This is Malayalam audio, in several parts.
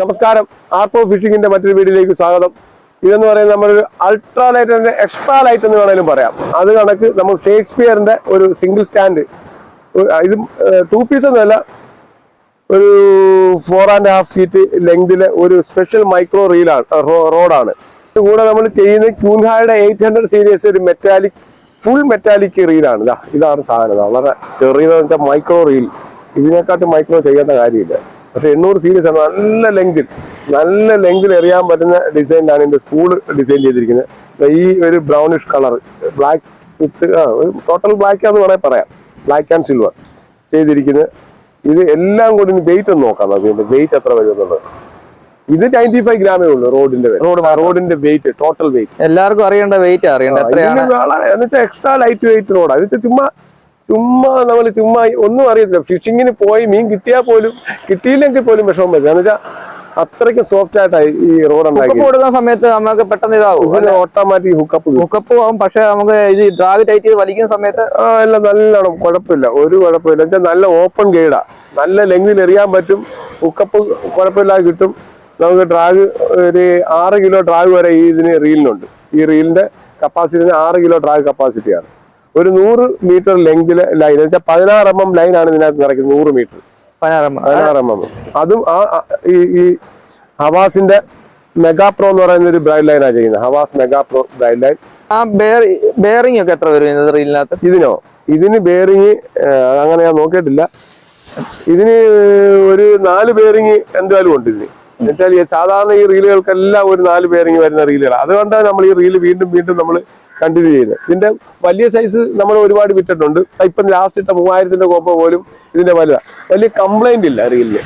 നമസ്കാരം. ആർപ്പോ ഫിഷിങ്ങിന്റെ മറ്റൊരു വീഡിയോയിലേക്ക് സ്വാഗതം. ഇതെന്ന് പറയുന്നത് നമ്മളൊരു അൾട്രാ ലൈറ്റ് എക്സ്ട്രാ ലൈറ്റ് എന്ന് വേണമെങ്കിലും പറയാം. അത് കണക്ക് നമ്മൾ ഷേക്സ്പിയറിന്റെ ഒരു സിംഗിൾ സ്റ്റാൻഡ്. ഇത് ടു പീസ് ഒന്നുമല്ല. ഒരു ഫോർ ആൻഡ് ഹാഫ് ഫീറ്റ് ലെങ്തിലെ ഒരു സ്പെഷ്യൽ മൈക്രോ റീലാണ് റോഡാണ്. കൂടെ നമ്മൾ ചെയ്യുന്ന ക്യൂൻഹായുടെ എയ്റ്റ് ഹൺഡ്രഡ് സീരീസ് ഒരു മെറ്റാലിക് ഫുൾ മെറ്റാലിക് റീലാണ് ഇതാ ഇതാണ് സാധനം. വളരെ ചെറിയതെന്ന് വെച്ചാൽ മൈക്രോ റീൽ ഇതിനെക്കാട്ടും മൈക്രോ ചെയ്യേണ്ട കാര്യമില്ല. പക്ഷെ എണ്ണൂറ് സീരീസ് ആണ് നല്ല ലെങ്തിൽ നല്ല ലെങ്തിൽ എറിയാൻ പറ്റുന്ന ഡിസൈനിലാണ് ഇതിന്റെ സ്കൂൾ ഡിസൈൻ ചെയ്തിരിക്കുന്നത്. ഈ ഒരു brownish colour black with total black ആണെന്ന് വേണമെങ്കിൽ പറയാം. ബ്ലാക്ക് ആൻഡ് സിൽവർ ചെയ്തിരിക്കുന്നത്. ഇത് എല്ലാം കൂടി വെയിറ്റ് ഒന്ന് നോക്കാം നമുക്ക് വെയിറ്റ് എത്ര വരും എന്നുള്ളത്. ഇത് നയന്റി ഫൈവ് ഗ്രാമേ ഉള്ളൂ റോഡിന്റെ റോഡ് റോഡിന്റെ വെയിറ്റ് ടോട്ടൽ വെയിറ്റ് എല്ലാവർക്കും അറിയേണ്ട വെയിറ്റ് അറിയേണ്ട എത്രയാണ്? എക്സ്ട്രാ ലൈറ്റ് വെയിറ്റ് റോഡാണ് എന്നുവെച്ചാൽ ചുമ്മാ ചുമ്മാ നമ്മൾ ചുമ്മാ ഒന്നും അറിയത്തില്ല. ഫിഷിങ്ങിന് പോയി മീൻ കിട്ടിയാൽ പോലും കിട്ടിയില്ലെങ്കിൽ പോലും വിഷമം വരും. എന്ന് വെച്ചാൽ അത്രയ്ക്ക് സോഫ്റ്റ് ആയിട്ടായി ഈ റോഡ് ഉണ്ടാക്കി കൊടുക്കുന്ന സമയത്ത് നമുക്ക് പെട്ടെന്ന് ഇതാവും. ഓട്ടോമാറ്റിക് ഹുക്കപ്പ് ഹുക്കപ്പ് ആവും പക്ഷെ നമുക്ക് ഇത് ഡ്രാഗ് ടൈറ്റ് ചെയ്ത് വലിക്കുന്ന സമയത്ത് ആ എല്ലാം നല്ലോണം കുഴപ്പമില്ല. ഒരു കുഴപ്പമില്ല. വെച്ചാൽ നല്ല ഓപ്പൺ ഗൈഡാ നല്ല ലെങ്തിൽ എറിയാൻ പറ്റും. ഹുക്കപ്പ് കുഴപ്പമില്ലാതെ കിട്ടും. നമുക്ക് ഡ്രാഗ് ഒരു ആറ് കിലോ ഡ്രാഗ് വരെ ഈ ഇതിന് റീലിനുണ്ട് ഈ റീലിന്റെ കപ്പാസിറ്റി ആറ് കിലോ ഡ്രാഗ് കപ്പാസിറ്റിയാണ് ഒരു നൂറ് മീറ്റർ ലെങ്തിൽ ലൈൻ വെച്ചാൽ പതിനാറ് എം എം ലൈനാണ് ഇതിനകത്ത് നിറയ്ക്കുന്നത് നൂറ് മീറ്റർ. പതിനാറ് എം എം. അതും ആ ഈ ഹവാസിന്റെ മെഗാപ്രോ എന്ന് പറയുന്ന ഒരു ബ്രൈഡ് ലൈനാണ് ചെയ്യുന്നത്. ഹവാസ് മെഗാപ്രോ ബ്രൈഡ് ലൈൻ ആ ബെയറിംഗ് ഒക്കെ എത്ര വരും റീലിനകത്ത്? ഇതിനോ? ഇതിന് ബെയറിംഗ് അങ്ങനെ ഞാൻ നോക്കിയിട്ടില്ല. ഇതിന് ഒരു നാല് ബെയറിംഗ് എന്തായാലും ഉണ്ട് ഇതിന്. എന്നുവെച്ചാൽ സാധാരണ ഈ റീലുകൾക്കെല്ലാം ഒരു നാല് ബെയറിംഗ് വരുന്ന റീലുകളാണ് അതുകൊണ്ടാണ് നമ്മൾ ഈ റീൽ വീണ്ടും വീണ്ടും നമ്മൾ കണ്ടിന്യൂ ചെയ്യുന്നത്. ഇതിന്റെ വലിയ സൈസ് നമ്മൾ ഒരുപാട് വിറ്റിട്ടുണ്ട്. ഇപ്പം ലാസ്റ്റ് ഇട്ട മൂവായിരത്തിന്റെ കോപ്പ പോലും ഇതിന്റെ വലുത വലിയ കംപ്ലൈന്റ് ഇല്ല റീലിന്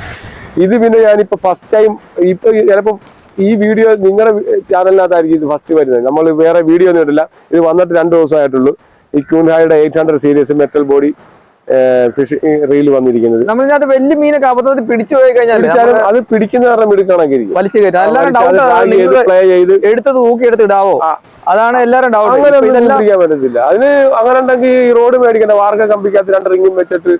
ഇത് പിന്നെ ഞാനിപ്പോ ഫസ്റ്റ് ടൈം ഇപ്പൊ ചിലപ്പോ ഈ വീഡിയോ നിങ്ങളുടെ ചാനലിനകത്തായിരിക്കും ഇത് ഫസ്റ്റ് വരുന്നത്. നമ്മൾ വേറെ വീഡിയോ ഒന്നും ഇട്ടില്ല ഇത് വന്നിട്ട് രണ്ട് ദിവസമായിട്ടുള്ളൂ. ഈ ക്യൂൻഹായുടെ eight hundred series metal body reel വന്നിരിക്കുന്നത്. നമ്മളിതിനകത്ത് വലിയ മീനൊക്കെ അബദ്ധത്തിൽ പിടിച്ചു പോയി കഴിഞ്ഞാൽ അത് പിടിക്കുന്ന കാരണം എടുക്കണമെങ്കിൽ വലിച്ചു കയറ്റാം. എടുത്ത് തൂക്കി എടുത്ത് ഇടാവോ? അതാണ് എല്ലാരും ഡൗട്ട് അങ്ങനെ പിടിക്കാൻ പറ്റത്തില്ല. അതിന് അങ്ങനെ ഉണ്ടെങ്കിൽ ഈ റോഡ് മേടിക്കണ്ട. വാർക്ക കമ്പിക്കകത്ത് രണ്ട് റിങ്ങും വെച്ചിട്ട്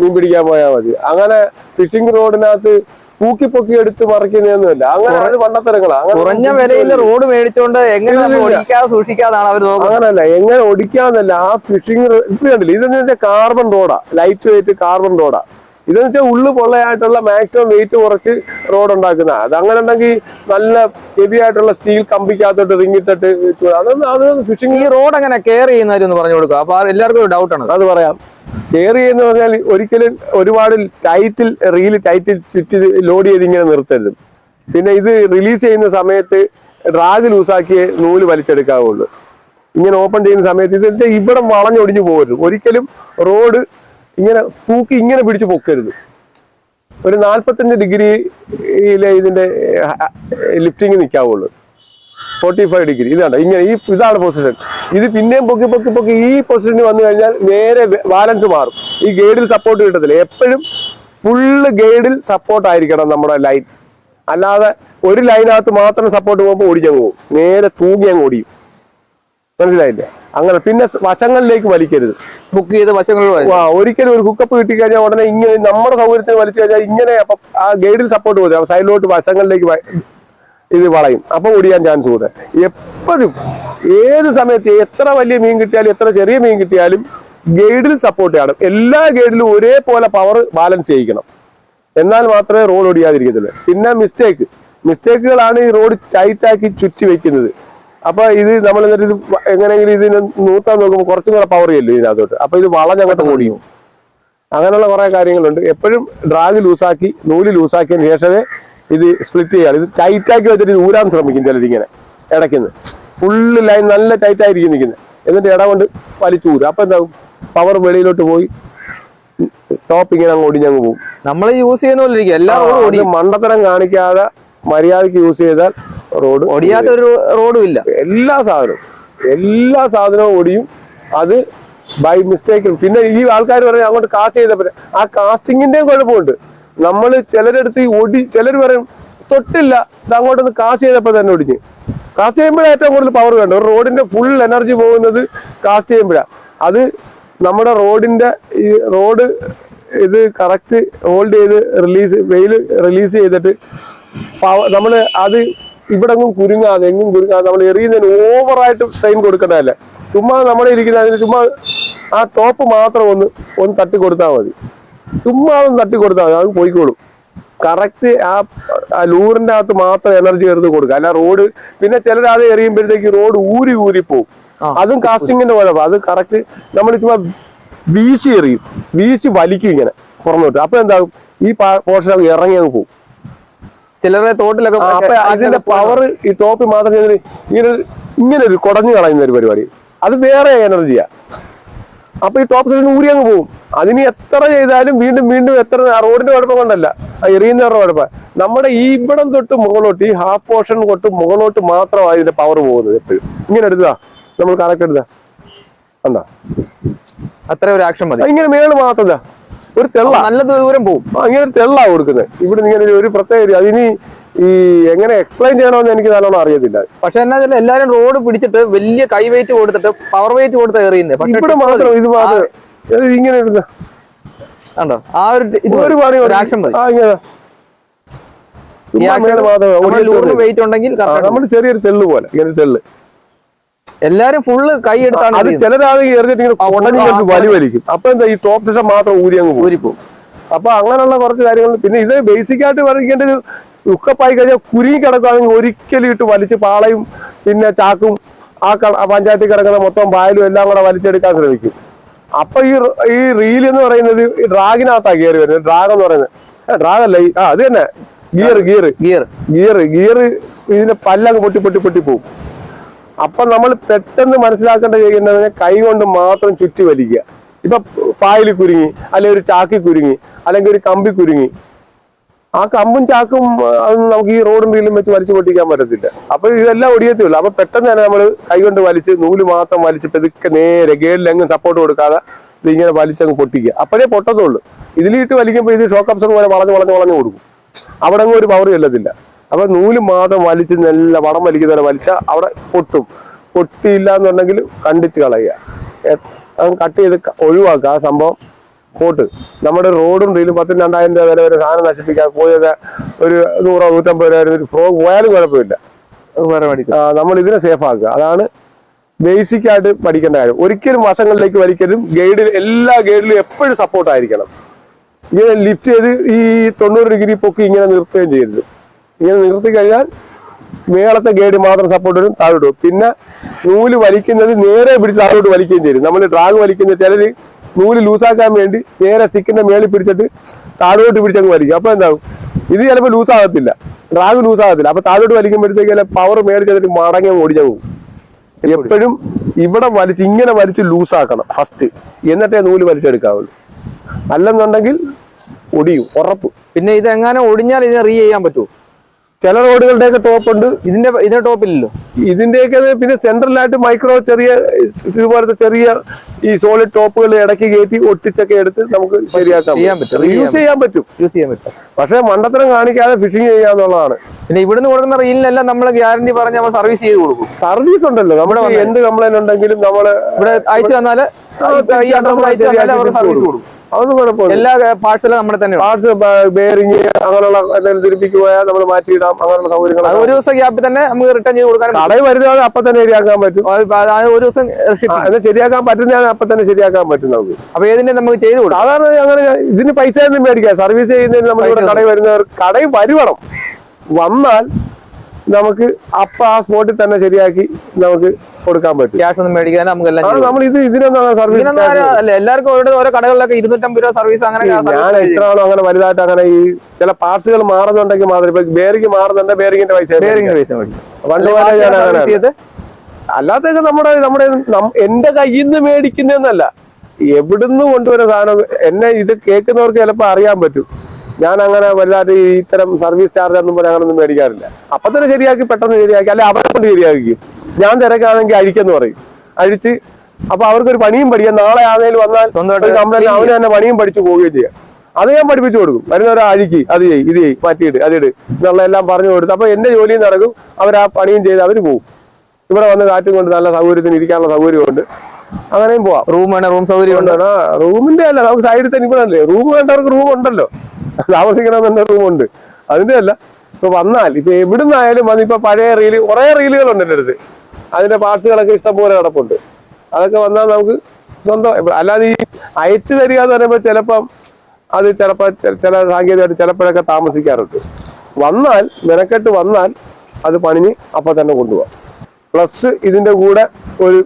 മീൻ പിടിക്കാൻ പോയാൽ മതി. അങ്ങനെ ഫിഷിംഗ് റോഡിനകത്ത് തൂക്കി പൊക്കി എടുത്ത് പറിക്കുന്നതൊന്നുമില്ല. അങ്ങനെ വണ്ടത്തരങ്ങളാണ് കുറഞ്ഞ വിലയിൽ റോഡ് മേടിച്ചോണ്ട് എങ്ങനെ. ഒടിക്കാതെ സൂക്ഷിക്കാതാണ് അവർ അങ്ങനല്ല എങ്ങനെ ഒടിക്കാന്നല്ല ആ ഫിഷിംഗ് ഇപ്പൊ കണ്ടില്ല ഇതെന്ന് വെച്ചാൽ കാർബൺ റോഡാ ലൈറ്റ് വെയിറ്റ് കാർബൺ റോഡാ ഇതെന്ന് വെച്ചാൽ ഉള്ളു പൊള്ളയായിട്ടുള്ള മാക്സിമം വെയിറ്റ് കുറച്ച് റോഡ് ഉണ്ടാക്കുന്ന. അത് അങ്ങനെ ഉണ്ടെങ്കിൽ നല്ല ഹെവി ആയിട്ടുള്ള സ്റ്റീൽ കമ്പിക്കകത്തോട്ട് റിങ്ങിട്ടിട്ട് അതൊന്നും അതൊന്നും ഫിഷിംഗ് ഈ റോഡ് അങ്ങനെ കെയർ ചെയ്യുന്നവരൊന്ന് പറഞ്ഞു കൊടുക്കുക അപ്പൊ എല്ലാവർക്കും ഒരു ഡൗട്ടാണ് അത് പറയാം. കെയർ ചെയ്യുന്ന പറഞ്ഞാൽ ഒരിക്കലും ഒരുപാട് ടൈറ്റിൽ റീൽ ടൈറ്റിൽ ചുറ്റി ലോഡ് ചെയ്ത് ഇങ്ങനെ നിർത്തരുത്. പിന്നെ ഇത് റിലീസ് ചെയ്യുന്ന സമയത്ത് ഡ്രാഗ് ലൂസാക്കി നൂൽ വലിച്ചെടുക്കാവുള്ളൂ. ഇങ്ങനെ ഓപ്പൺ ചെയ്യുന്ന സമയത്ത് ഇത് വെച്ചാൽ ഇവിടെ വളഞ്ഞൊടിഞ്ഞു പോകരുത്. ഒരിക്കലും റോഡ് ഇങ്ങനെ തൂക്കി ഇങ്ങനെ പിടിച്ചു പൊക്കരുത്. ഒരു നാൽപ്പത്തഞ്ച് ഡിഗ്രിയിലെ ഇതിന്റെ ലിഫ്റ്റിംഗ് നിൽക്കാവുള്ളൂ ഫോർട്ടി ഫൈവ് ഡിഗ്രി. ഇതാണ് ഇങ്ങനെ ഈ ഇതാണ് പൊസിഷൻ ഇത് പിന്നെയും പൊക്കി പൊക്കി പൊക്കി ഈ പൊസിഷനിൽ വന്നു കഴിഞ്ഞാൽ നേരെ ബാലൻസ് മാറും. ഈ ഗൈഡിൽ സപ്പോർട്ട് കിട്ടത്തില്ല. എപ്പോഴും ഫുള്ള് ഗൈഡിൽ സപ്പോർട്ട് ആയിരിക്കണം നമ്മുടെ ലൈൻ അല്ലാതെ ഒരു ലൈനകത്ത് മാത്രം സപ്പോർട്ട് പോകുമ്പോൾ ഓടിച്ചങ്ങ് പോകും. നേരെ തൂങ്ങി അങ്ങ് ഓടിയും മനസ്സിലായില്ലേ? അങ്ങനെ പിന്നെ വശങ്ങളിലേക്ക് വലിക്കരുത്. ബുക്ക് ചെയ്ത വശങ്ങളിൽ. ആ, ഒരിക്കലും ഒരു ഹുക്കപ്പ് കിട്ടിക്കഴിഞ്ഞാൽ ഉടനെ ഇങ്ങനെ നമ്മുടെ സൗകര്യത്തിന് വലിച്ചു കഴിഞ്ഞാൽ ഇങ്ങനെ അപ്പൊ ആ ഗൈഡിൽ സപ്പോർട്ട് പോകും. സൈഡിലോട്ട് വശങ്ങളിലേക്ക് ഇത് വളയും. അപ്പൊ ഓടിയാൻ ചാൻസ് കൂടെ. എപ്പോഴും ഏത് സമയത്ത് എത്ര വലിയ മീൻ കിട്ടിയാലും എത്ര ചെറിയ മീൻ കിട്ടിയാലും ഗൈഡിൽ സപ്പോർട്ട് ചെയ്യണം. എല്ലാ ഗൈഡിലും ഒരേപോലെ പവർ ബാലൻസ് ചെയ്യിക്കണം. എന്നാൽ മാത്രമേ റോഡ് ഓടിയാതിരിക്കത്തുള്ളൂ. പിന്നെ മിസ്റ്റേക്ക് മിസ്റ്റേക്കുകളാണ് ഈ റോഡ് ടൈറ്റാക്കി ചുറ്റി വെക്കുന്നത്. അപ്പൊ ഇത് നമ്മൾ എന്നിട്ട് ഇത് എങ്ങനെയെങ്കിലും ഇതിന് നൂത്താൻ നോക്കുമ്പോൾ കുറച്ചും കൂടെ പവർ ചെയ്യല്ലോ ഇതിനകത്തോട്ട്. അപ്പൊ ഇത് വളഞ്ഞങ്ങോട്ട് ഓടിയും. അങ്ങനെയുള്ള കുറെ കാര്യങ്ങളുണ്ട്. എപ്പോഴും ഡ്രാഗ് ലൂസാക്കി നൂൽ ലൂസാക്കിയതിന് ശേഷമേ ഇത് സ്പ്ലിറ്റ് ചെയ്യാറ് ഇത് ടൈറ്റാക്കി വെച്ചിട്ട് ഇത് ഊരാൻ ശ്രമിക്കും ചിലരിങ്ങനെ ഇടയ്ക്കുന്ന്. ഫുള്ള് ലൈൻ നല്ല ടൈറ്റായിരിക്കും നിൽക്കുന്നത് എന്നിട്ട് ഇട കൊണ്ട് വലിച്ചു ഊരും. അപ്പൊ എന്താകും പവർ വെളിയിലോട്ട് പോയി ടോപ്പ് ഇങ്ങനെ അങ്ങ് ഒടിഞ്ഞങ്ങ് പോകും നമ്മൾ യൂസ് ചെയ്യുന്ന പോലെ ഇരിക്കും. എല്ലാ മണ്ടത്തരം കാണിക്കാതെ മര്യാദയ്ക്ക് യൂസ് ചെയ്താൽ റോഡ് ഓടിയാത്ത ഒരു റോഡും ഇല്ല എല്ലാ സാധനവും എല്ലാ സാധനവും ഓടിയും. അത് ബൈ മിസ്റ്റേക്ക് പിന്നെ ഈ ആൾക്കാർ പറയും അങ്ങോട്ട് കാസ്റ്റ് ചെയ്തപ്പോ ആ കാസ്റ്റിങ്ങിന്റെയും കുഴപ്പമുണ്ട്. നമ്മൾ ചിലരെടുത്ത് ഈ ഒടി ചിലർ പറയും തൊട്ടില്ല ഇത് അങ്ങോട്ടൊന്ന് കാസ്റ്റ് ചെയ്തപ്പോ തന്നെ ഒടിഞ്ഞ് കാസ്റ്റ് ചെയ്യുമ്പോഴാണ് ഏറ്റവും കൂടുതൽ പവർ വേണ്ടത്. ഒരു റോഡിന്റെ ഫുൾ എനർജി പോകുന്നത് കാസ്റ്റ് ചെയ്യുമ്പോഴാണ് അത് നമ്മുടെ റോഡിന്റെ ഈ റോഡ് ഇത് കറക്റ്റ് ഹോൾഡ് ചെയ്ത് റിലീസ് വെയിൽ റിലീസ് ചെയ്തിട്ട് നമ്മൾ നമ്മൾ അത് ഇവിടെ എങ്ങും കുരുങ്ങാതെ എങ്ങും കുരുങ്ങാതെ നമ്മൾ എറിയുന്നതിന് ഓവറായിട്ട് സ്ട്രെയിൻ കൊടുക്കണ്ടല്ല ചുമ്മാ നമ്മുടെ ഇരിക്കുന്ന അതിന് ചുമ്മാ ആ ടോപ്പ് മാത്രം ഒന്ന് ഒന്ന് തട്ടി കൊടുത്താൽ മതി. ചുമ്മാ ഒന്ന് തട്ടി കൊടുത്താൽ മതി അത് പോയിക്കോളും. കറക്റ്റ് ആ ആ ലൂറിന്റെ അകത്ത് മാത്രം എനർജി എടുത്ത് കൊടുക്കുക. അല്ല റോഡ് പിന്നെ ചിലർ അത് എറിയുമ്പോഴത്തേക്ക് റോഡ് ഊരി ഊരി പോകും അതും കാസ്റ്റിങ്ങിന്റെ പോലെ അത് കറക്റ്റ് നമ്മൾ ചുമ്മാ വീശി എറിയും. വീശി വലിക്കും ഇങ്ങനെ പുറന്നോട്ട് അപ്പൊ എന്താകും? ഈ പോർഷൻ ഇറങ്ങി അങ്ങ് പോകും ചിലരെ തോട്ടിലൊക്കെ അപ്പൊ അതിന്റെ പവർ ഈ ടോപ്പ് മാത്രം ചെയ്തിട്ട് ഇങ്ങനെ ഇങ്ങനെ ഒരു കുടഞ്ഞു കളയുന്ന ഒരു പരിപാടി. അത് വേറെ എനർജിയാ അപ്പൊ ഈ ടോപ്പ് സൈഡിൽ ഊരി അങ്ങ് പോകും അതിന് എത്ര ചെയ്താലും വീണ്ടും വീണ്ടും എത്ര റോഡിന്റെ കുഴപ്പം കൊണ്ടല്ല. ആ എറിയുന്നവരുടെ കുഴപ്പം. നമ്മുടെ ഈ ഇവിടം തൊട്ട് മുകളോട്ട് ഈ ഹാഫ് പോർഷൻ തൊട്ട് മുകളോട്ട് മാത്രമാണ് ഇതിന്റെ പവർ പോകുന്നത് എപ്പോഴും. ഇങ്ങനെ എടുത്താ നമ്മൾ കറക്റ്റ് എടുത്താ എന്താ അത്ര ഒരു ആക്ഷൻ മതി. ഇങ്ങനെ മേൾ മാത്രല്ല ഒരു തെള്ള. നല്ല ദൂരം പോകും അങ്ങനെ തെള്ള കൊടുക്കുന്നത്. ഇവിടെ ഇങ്ങനെ ഒരു പ്രത്യേക രീതി. അതിനി ഈ എങ്ങനെ എക്സ്പ്ലെയിൻ ചെയ്യണമെന്ന് എനിക്ക് നല്ലോണം അറിയത്തില്ല. പക്ഷെ എന്നാ വെച്ചാൽ എല്ലാരും റോഡ് പിടിച്ചിട്ട് വലിയ കൈ വെയിറ്റ് കൊടുത്തിട്ട് പവർ വെയിറ്റ് കൊടുത്ത് എറിയുന്നത് പക്ഷെ ഇവിടെ മാത്രം ഇത് മാത്രം. ഇങ്ങനെ എടുത്ത കണ്ടോ? ആ ഒരു ഇത് ഒരു പണി ആക്ഷൻ മതി. വെയിറ്റ് ഉണ്ടെങ്കിൽ നമ്മൾ ചെറിയൊരു തെള്ളു പോലെ. ഇങ്ങനെ തെള്ള്. എല്ലാരും ഫുള്ള് കൈ എടുത്താണ് അത്. ചിലരാണെങ്കിൽ എറിഞ്ഞിട്ട് ഇങ്ങനെ വലി വലിക്കും. അപ്പൊ എന്താ ഈ ടോപ്പ് സെഷൻ മാത്രം ഊരി അങ്ങ് ഊരിപ്പോ ഊരിപ്പോവും. അപ്പൊ അങ്ങനെയുള്ള കുറച്ച് കാര്യങ്ങൾ പിന്നെ ഇത് ബേസിക് ആയിട്ട് വരയ്ക്കേണ്ട ഒരു ഉക്കപ്പായി കഴിഞ്ഞാൽ കുരി കിടക്കുകയാണെങ്കിൽ ഒരിക്കലും ഇട്ട് വലിച്ച് പാളയും പിന്നെ ചാക്കും ആ പഞ്ചായത്തിൽ കിടക്കുന്ന മൊത്തം പായലും എല്ലാം കൂടെ വലിച്ചെടുക്കാൻ ശ്രമിക്കും. അപ്പൊ ഈ ഈ റീൽ എന്ന് പറയുന്നത് ഈ ഡ്രാഗിനകത്താ കയറി വരുന്നത്. ഡ്രാഗ് എന്ന് പറയുന്നത്. ഡ്രാഗ് അല്ല ഈ ആ അത് തന്നെ. Gear gear gear gear gear ഇതിന്റെ പല്ലങ്ങ് പൊട്ടി പൊട്ടി പൊട്ടി പോകും അപ്പൊ നമ്മൾ പെട്ടെന്ന് മനസ്സിലാക്കേണ്ട ചെയ്യുന്നത് കൈ കൊണ്ട് മാത്രം ചുറ്റി വലിക്കുക. ഇപ്പൊ പായൽ കുരുങ്ങി അല്ലെങ്കിൽ ഒരു ചാക്കി കുരുങ്ങി അല്ലെങ്കിൽ ഒരു കമ്പി കുരുങ്ങി. ആ കമ്പും ചാക്കും നമുക്ക് ഈ റോഡും വീലും വെച്ച് വലിച്ചു പൊട്ടിക്കാൻ പറ്റത്തില്ല. അപ്പൊ ഇതെല്ലാം ഒടിയത്തേ ഉള്ളൂ അപ്പൊ പെട്ടെന്ന് തന്നെ നമ്മൾ കൈ കൊണ്ട് വലിച്ച് നൂൽ മാത്രം വലിച്ച് പെതുക്കെ നേരെ ഗേലിലെങ്ങും സപ്പോർട്ട് കൊടുക്കാതെ ഇത് ഇങ്ങനെ വലിച്ചങ്ങ് പൊട്ടിക്കുക. അപ്പോഴേ പൊട്ടത്തുള്ളൂ. ഇതിലിട്ട് വലിക്കുമ്പോൾ ഇത് ഷോക്ക് അബ്സർ പോലെ വളഞ്ഞ് വളഞ്ഞ് വളഞ്ഞ് കൊടുക്കും. അവിടെ അങ്ങ് ഒരു പവർ ചെല്ലത്തില്ല അപ്പൊ നൂൽ മാത്രം വലിച്ച് നല്ല വടം വലിക്കുന്ന വലിച്ച അവിടെ പൊട്ടും. പൊട്ടിയില്ല എന്നുണ്ടെങ്കിൽ കണ്ടിച്ച് കളയുക. കട്ട് ചെയ്ത് ഒഴിവാക്കുക. ആ സംഭവം പോട്ട്. നമ്മുടെ റോഡും റീലും പത്തും രണ്ടായിരം രൂപ വരെ വരെ സാധനം നശിപ്പിക്കാൻ പോയത് ഒരു നൂറോ നൂറ്റമ്പത് രൂപ വരെ ഫ്രോ പോയാലും കുഴപ്പമില്ല. നമ്മൾ ഇതിനെ സേഫ് ആക്കുക. അതാണ് ബേസിക് ആയിട്ട് പഠിക്കേണ്ട കാര്യം. ഒരിക്കലും വശങ്ങളിലേക്ക് വലിക്കലും ഗൈഡിൽ എല്ലാ ഗൈഡിലും എപ്പോഴും സപ്പോർട്ട് ആയിരിക്കണം. ഇങ്ങനെ ലിഫ്റ്റ് ചെയ്ത് ഈ തൊണ്ണൂറ് ഡിഗ്രി പൊക്കി ഇങ്ങനെ നിർത്തുകയും ചെയ്യരുത്. ഇങ്ങനെ നിർത്തി കഴിഞ്ഞാൽ മേളത്തെ ഗൈഡ് മാത്രം സപ്പോർട്ട് വരും താഴോട്ട് പോകും. പിന്നെ നൂൽ വലിക്കുന്നത് നേരെ പിടിച്ച് താഴോട്ട് വലിക്കുകയും ചെയ്യും. നമ്മൾ ഡ്രാഗ് വലിക്കുന്ന ചിലർ നൂൽ ലൂസാക്കാൻ വേണ്ടി നേരെ സ്റ്റിക്കിന്റെ മേളിൽ പിടിച്ചിട്ട് താഴോട്ട് പിടിച്ചങ്ങ് വലിക്കും. അപ്പൊ എന്താകും ഇത് ചിലപ്പോൾ ലൂസാകത്തില്ല ഡ്രാഗ് ലൂസാകത്തില്ല അപ്പൊ താഴോട്ട് വലിക്കുമ്പോഴത്തേക്ക് പവർ മേടിച്ചിട്ട് മടങ്ങി ഓടിച്ചു പോകും. എപ്പോഴും ഇവിടെ വലിച്ച് ഇങ്ങനെ വലിച്ച് ലൂസാക്കണം ഫസ്റ്റ് എന്നിട്ടേ നൂൽ വലിച്ചെടുക്കാവുള്ളൂ. അല്ലെന്നുണ്ടെങ്കിൽ ഒടിയും ഉറപ്പ്. പിന്നെ ഇത് എങ്ങനെ ഒടിഞ്ഞാൽ ഇതിനെ റീ ചെയ്യാൻ പറ്റുമോ? ചില റോഡുകളുടെയൊക്കെ ടോപ്പ് ഉണ്ട്. ഇതിന്റെ ഇതിന്റെ ടോപ്പില്ലല്ലോ ഇതിന്റെയൊക്കെ പിന്നെ സെൻട്രലായിട്ട് മൈക്രോ ചെറിയ ഇതുപോലത്തെ ചെറിയ ഈ സോളിഡ് ടോപ്പുകൾ ഇടയ്ക്ക് കയറ്റി ഒട്ടിച്ചൊക്കെ എടുത്ത് നമുക്ക് ശരിയാക്കാം ചെയ്യാൻ പറ്റും, യൂസ് ചെയ്യാൻ പറ്റും. യൂസ് ചെയ്യാൻ പറ്റും. പക്ഷെ മണ്ടത്തരം കാണിക്കാതെ ഫിഷിംഗ് ചെയ്യാന്നുള്ളതാണ് പിന്നെ ഇവിടുന്ന് കൊടുക്കുന്ന റീലിനെല്ലാം നമ്മൾ ഗ്യാരണ്ടി പറഞ്ഞ് നമ്മൾ സർവീസ് ചെയ്ത് കൊടുക്കും. സർവീസ് ഉണ്ടല്ലോ. നമ്മുടെ എന്ത് കംപ്ലൈന്റ് ഉണ്ടെങ്കിലും നമ്മൾ ഇവിടെ അയച്ചു തന്നാൽ സർവീസ് കൊടുക്കും. അതൊന്നും കുഴപ്പമില്ല. എല്ലാ പാർട്സലും നമ്മുടെ തന്നെ. പാർട്സ് ബെയറിങ് അങ്ങനെയുള്ള എന്തെങ്കിലും തിരുപ്പിക്ക് പോയാൽ നമ്മൾ മാറ്റിയിടാം. അങ്ങനെയുള്ള സൗകര്യങ്ങൾ ഒരു ദിവസം ഗ്യാപ്പിൽ തന്നെ നമുക്ക് റിട്ടേൺ ചെയ്ത് കൊടുക്കാൻ കടയിൽ വരുന്നത് അപ്പൊ തന്നെ ശരിയാക്കാൻ പറ്റും. ഒരു ദിവസം അത് ശരിയാക്കാൻ പറ്റുന്ന അപ്പൊ തന്നെ ശരിയാക്കാൻ പറ്റും നമുക്ക്. അപ്പൊ ഏതിന്റെ നമുക്ക് ചെയ്ത് കൊടുക്കാം? സാധാരണ അങ്ങനെ ഇതിന് പൈസ ഒന്നും മേടിക്കാം സർവീസ് ചെയ്യുന്നതിന് നമ്മൾ കടയിൽ വരുന്നവർ കടയിൽ വരുവണം. വന്നാൽ നമുക്ക് അപ്പൊ ആ സ്പോട്ടിൽ തന്നെ ശരിയാക്കി നമുക്ക് കൊടുക്കാൻ പറ്റും. ക്യാഷ് ഒന്നും മേടിക്കാൻ നമുക്ക് നമ്മൾ ഇത് ഇതിനൊന്നും സർവീസ് എല്ലാവർക്കും ഓരോ ഓരോ കടകളിലൊക്കെ ഇരുന്നൂറ്റമ്പത് രൂപ സർവീസ് അങ്ങനെ ഞാൻ എത്ര ആളും അങ്ങനെ വലുതായിട്ട് അങ്ങനെ ഈ ചില പാർട്സുകൾ മാറുന്നുണ്ടെങ്കിൽ മാത്രം ഇപ്പൊ ബേറിംഗ് മാറുന്നുണ്ട് ബേറിംഗിന്റെ പൈസ അല്ലാത്ത പൈസ പണ്ട് ഞാൻ അങ്ങനെ സർവീസ് അല്ലാത്തൊക്കെ നമ്മുടെ നമ്മുടെ എന്റെ കയ്യിൽ നിന്ന് മേടിക്കുന്നതെന്നല്ല. എവിടുന്ന് കൊണ്ടുവരുന്ന സാധനം? എന്നെ ഇത് കേൾക്കുന്നവർക്ക് ചിലപ്പോൾ അറിയാൻ പറ്റും. ഞാൻ അങ്ങനെ വല്ലാതെ ഇത്തരം സർവീസ് ചാർജ് ഒന്നും പോലെ അങ്ങനൊന്നും മേടിക്കാറില്ല. അപ്പൊ തന്നെ ശരിയാക്കി പെട്ടെന്ന് ശരിയാക്കി അല്ലെ അവരെ കൊണ്ട് ശരിയാക്കി ഞാൻ തിരക്കാണെങ്കിൽ അഴിക്കെന്ന് പറയും. അഴിച്ച് അപ്പൊ അവർക്ക് ഒരു പണിയും പഠിക്കാം. നാളെ ആണെങ്കിലും വന്നാൽ സ്വന്തമായിട്ട് കംപ്ലൈന്റ് അവന് തന്നെ പണിയും പഠിച്ചു പോവുകയും ചെയ്യാം. അത് ഞാൻ പഠിപ്പിച്ചു കൊടുക്കും. വരുന്നവരെ അഴിക്ക് അത് ചെയ്യ് ഇത് ചെയ്യ് മാറ്റിയിട്ട് അതിട് എന്നുള്ള എല്ലാം പറഞ്ഞു കൊടുത്ത് അപ്പൊ എന്റെ ജോലിയും നടക്കും. അവർ ആ പണിയും ചെയ്ത് അവർ പോകും ഇവിടെ വന്ന് കാറ്റും കൊണ്ട് നല്ല സൗകര്യത്തിന് ഇരിക്കാനുള്ള സൗകര്യമുണ്ട്. അങ്ങനെയും പോവാം. റൂം വേണം റൂം സൗകര്യം ഉണ്ടോ? റൂമിന്റെ അല്ല നമുക്ക് സൈഡിൽ തന്നെ ഇവിടെ അല്ലേ? റൂം വേണ്ടവർക്ക് റൂം ഉണ്ടല്ലോ. റൂം ഉണ്ട്. അതിന്റെ അല്ല ഇപ്പൊ വന്നാൽ ഇപ്പൊ എവിടുന്നായാലും വന്ന് ഇപ്പൊ പഴയ റീൽ കുറെ റീലുകൾ ഉണ്ട് എന്റെ അടുത്ത്. അതിന്റെ പാർട്സുകളൊക്കെ ഇഷ്ടംപോലെ കിടപ്പുണ്ട് അതൊക്കെ വന്നാൽ നമുക്ക് സ്വന്തം അല്ലാതെ ഈ അയച്ചു തരിക എന്ന് പറയുമ്പോൾ ചിലപ്പം അത് ചിലപ്പോൾ ചില സാങ്കേതികമായിട്ട് ചിലപ്പോഴൊക്കെ താമസിക്കാറുണ്ട്. വന്നാൽ മെനക്കെട്ട് വന്നാൽ അത് പണിഞ്ഞ് അപ്പൊ തന്നെ കൊണ്ടുപോകാം പ്ലസ് ഇതിന്റെ കൂടെ ഒരു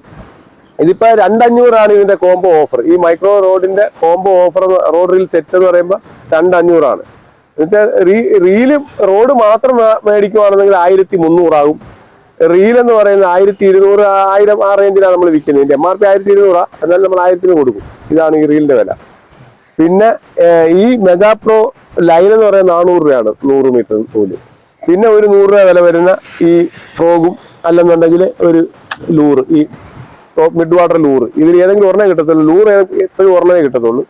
ഇതിപ്പോ രണ്ടഞ്ഞൂറാണ് ഇതിന്റെ കോംബോ ഓഫർ ഈ മൈക്രോ റോഡിന്റെ combo offer rod reel set എന്ന് പറയുമ്പോൾ രണ്ടഞ്ഞൂറാണ്. എന്നുവെച്ചാൽ റീ റീലും റോഡ് മാത്രം മേടിക്കുവാണെന്നെങ്കിൽ ആയിരത്തി മുന്നൂറാകും റീൽ എന്ന് പറയുന്നത് ആയിരത്തി ഇരുന്നൂറ് ആയിരം ആ റേഞ്ചിലാണ് നമ്മൾ വിൽക്കുന്നത്. ഇതിന്റെ എം ആർ പി ആയിരത്തി ഇരുന്നൂറാ എന്നാൽ നമ്മൾ ആയിരത്തിന് കൊടുക്കും. ഇതാണ് ഈ റീലിന്റെ വില. പിന്നെ ഈ മെഗാ പ്രോ ലൈൻ എന്ന് പറയുന്നത് നാനൂറ് രൂപയാണ്. നൂറ് മീറ്റർ നൂൽ. പിന്നെ ഒരു നൂറ് രൂപ വില വരുന്ന ഈ ഫ്രോഗും അല്ലെന്നുണ്ടെങ്കിൽ ഒരു ലൂറ് ഈ ടോപ്പ് മിഡ് വാട്ടർ ലൂർ ഇതിൽ ഏതെങ്കിലും ഒരെണ്ണം കിട്ടത്തുള്ളൂ. ലൂറ് എപ്പോഴും ഒരെണ്ണേ കിട്ടത്തുള്ളൂ.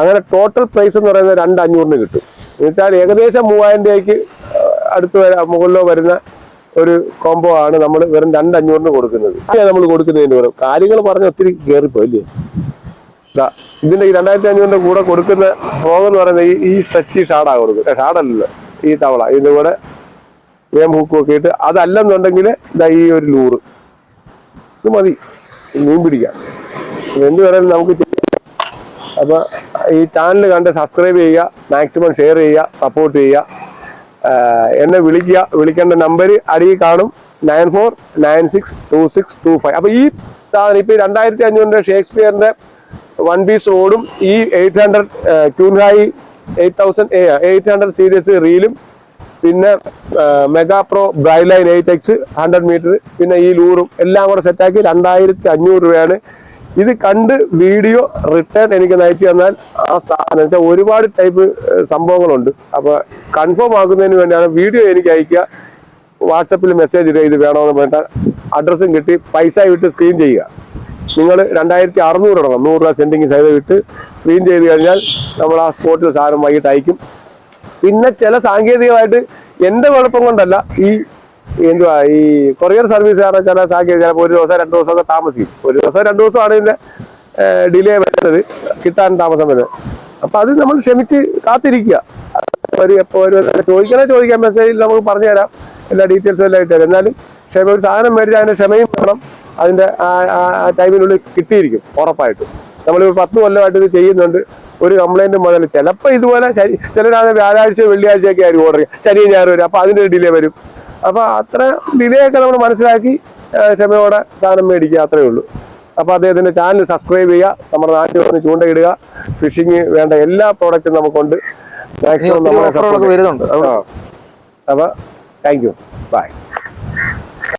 അങ്ങനെ ടോട്ടൽ പ്രൈസ് എന്ന് പറയുന്നത് രണ്ട് അഞ്ഞൂറിന് കിട്ടും. എന്നുവെച്ചാൽ ഏകദേശം മൂവായിരം രൂപയ്ക്ക് അടുത്ത് വര മുകളിലോ വരുന്ന ഒരു കോംബോ ആണ് നമ്മൾ വെറും രണ്ട് അഞ്ഞൂറിന് കൊടുക്കുന്നത്. നമ്മൾ കൊടുക്കുന്നതിന് പറയും കാര്യങ്ങൾ പറഞ്ഞ ഒത്തിരി കയറിപ്പോ അല്ലേ ദാ, ഇതിന്റെ ഈ രണ്ടായിരത്തി അഞ്ഞൂറിന്റെ കൂടെ കൊടുക്കുന്ന ഫ്രോഗ് എന്ന് പറയുന്നത് ഈ ഈ സ്ട്രെച്ചി ഷാഡാ കൊടുക്കുന്നത്. ഷാഡല്ല ഈ തവള. ഇതിന്റെ കൂടെ വേം ഹൂക്കും ഒക്കെ ഇട്ട് അതല്ലെന്നുണ്ടെങ്കിൽ ഇതാ ഈ ഒരു ലൂറ് ഇത് മതി. മീൻ പിടിക്കാം. എന്ത് വേണമെങ്കിലും നമുക്ക് അപ്പൊ ഈ ചാനൽ കണ്ട് സബ്സ്ക്രൈബ് ചെയ്യുക മാക്സിമം ഷെയർ ചെയ്യുക സപ്പോർട്ട് ചെയ്യുക. എന്നെ വിളിക്കുക വിളിക്കേണ്ട നമ്പർ അടിയിൽ കാണും. Nine four nine six two six two five അപ്പൊ ഈ സാധനം ഇപ്പൊ രണ്ടായിരത്തി അഞ്ഞൂറിന്റെ ഷേക്സ്പിയറിന്റെ വൺ പീസ് ഓടും. ഈ eight hundred ക്യൂൻഹായി eight thousand eight hundred series റീലും പിന്നെ Mega Pro braid line eight X hundred metre പിന്നെ ഈ ലൂറും എല്ലാം കൂടെ സെറ്റാക്കി രണ്ടായിരത്തി അഞ്ഞൂറ് രൂപയാണ്. ഇത് കണ്ട് വീഡിയോ റിട്ടേൺ എനിക്ക് നയിച്ചു തന്നാൽ ആ സാധനം ഒരുപാട് ടൈപ്പ് സംഭവങ്ങളുണ്ട്. അപ്പൊ കൺഫേം ആക്കുന്നതിന് വേണ്ടിയാണ് വീഡിയോ എനിക്ക് അയക്കുക. വാട്സപ്പിൽ മെസ്സേജ് ഇടുക ഇത് വേണമെന്ന് പറഞ്ഞിട്ട് അഡ്രസ്സും കിട്ടി. പൈസ വിട്ട് സ്ക്രീൻ ചെയ്യുക. നിങ്ങൾ രണ്ടായിരത്തി അറുന്നൂറ് ഇടണം നൂറ് രൂപ സെൻഡിങ് സൈഡ് വിട്ട് സ്ക്രീൻ ചെയ്ത് കഴിഞ്ഞാൽ നമ്മൾ ആ സ്പോട്ടിൽ സാധനം വൈകിട്ട് അയക്കും. പിന്നെ ചില സാങ്കേതികമായിട്ട് എന്റെ കുഴപ്പം കൊണ്ടല്ല. ഈ എന്തുവാ ഈ കൊറിയർ സർവീസ് കാരണം ചില സാങ്കേതിക ചിലപ്പോൾ ഒരു ദിവസം രണ്ട് ദിവസമൊക്കെ താമസിക്കും. ഒരു ദിവസം രണ്ട് ദിവസമാണ് ഇതിന്റെ ഡിലേ വരുന്നത് കിട്ടാൻ താമസം വരുന്നത്. അപ്പൊ അത് നമ്മൾ ക്ഷമിച്ച് കാത്തിരിക്കുക. ഒരു ചോദിക്കണേ ചോദിക്കാൻ മെസ്സേജിൽ നമുക്ക് പറഞ്ഞു തരാം എല്ലാ ഡീറ്റെയിൽസും എല്ലാം ഇട്ട് തരാം എന്നാലും ക്ഷമ ഒരു സാധനം മേടിച്ച് അതിന്റെ ക്ഷമയും വേണം. അതിന്റെ ആ ടൈമിനുള്ളിൽ കിട്ടിയിരിക്കും ഉറപ്പായിട്ടും. നമ്മൾ പത്ത് കൊല്ലമായിട്ട് ഇത് ചെയ്യുന്നുണ്ട്. ഒരു കംപ്ലൈന്റ് മുതൽ ചിലപ്പോൾ ഇതുപോലെ ശരി ചിലരാണ് വ്യാഴാഴ്ച വെള്ളിയാഴ്ചയൊക്കെ ആയിരിക്കും ഓർഡർ ചെയ്യാം ശനി ഞായർ വരും. അപ്പൊ അതിന്റെ ഡിലേ വരും. അപ്പൊ അത്ര ഡിലേ ഒക്കെ നമ്മൾ മനസ്സിലാക്കി ക്ഷമയോടെ സാധനം മേടിക്കുക അത്രേ ഉള്ളൂ. അപ്പൊ അദ്ദേഹത്തിന്റെ ചാനൽ സബ്സ്ക്രൈബ് ചെയ്യുക നമ്മുടെ നാട്ടിൽ വന്ന് ചൂണ്ടയിടുക ഫിഷിങ് വേണ്ട എല്ലാ പ്രോഡക്റ്റും നമുക്കുണ്ട്. മാക്സിമം നമ്മളെ സപ്പോർട്ട് വരുന്നുണ്ട്. ആ. അപ്പൊ താങ്ക് യു ബൈ